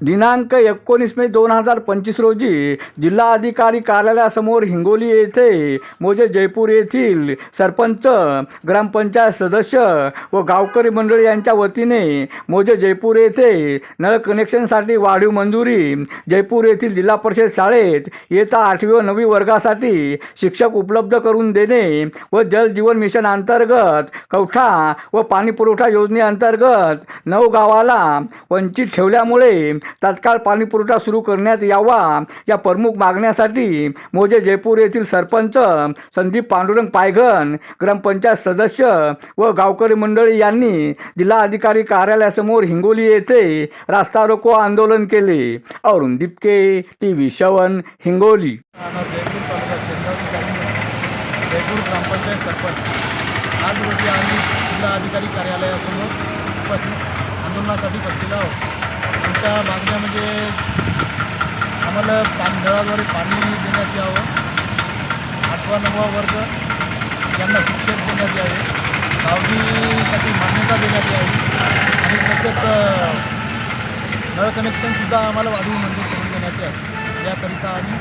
दिनांक एकोणीस मे दोन हजार पंचवीस रोजी जिल्हाधिकारी कार्यालयासमोर हिंगोली येथे मोजे जयपूर येथील सरपंच ग्रामपंचायत सदस्य व गावकरी मंडळी यांच्या वतीने मोजे जयपूर येथे नळ कनेक्शनसाठी वाढीव मंजुरी जयपूर येथील जिल्हा परिषद शाळेत येता आठवी व नववी वर्गासाठी शिक्षक उपलब्ध करून देणे व जल जीवन मिशन अंतर्गत कवठा व पाणी पुरवठा योजनेअंतर्गत नऊ गावाला वंचित ठेवल्यामुळे तात्काळ पाणीपुरवठा सुरू करण्यात यावा या प्रमुख मागण्यासाठी मोजे जयपूर येथील सरपंच संदीप पांडुरंग पायघन ग्रामपंचायत सदस्य व गावकरी मंडळी यांनी जिल्हाधिकारी कार्यालयासमोर हिंगोली येथे रास्ता रोको आंदोलन केले. अरुण दिपके टी व्ही शवन हिंगोली. जयपूर ग्रामपंचायत सरपंच. आज रोजी आम्ही जिल्हा अधिकारी कार्यालयासमोर उपस्थित आंदोलनासाठी बसलेलो आहोत. आमच्या मागण्या म्हणजे आम्हाला पान नळाद्वारे पाणी देण्यात यावं. आठवा नववा वर्ग यांना शिक्षण देण्यात यावे. गावणीसाठी मान्यता देण्यात यावी. आणि तसेच नळ कनेक्शनसुद्धा आम्हाला वाढवून मंजूर करून देण्यात यावे. याकरिता आम्ही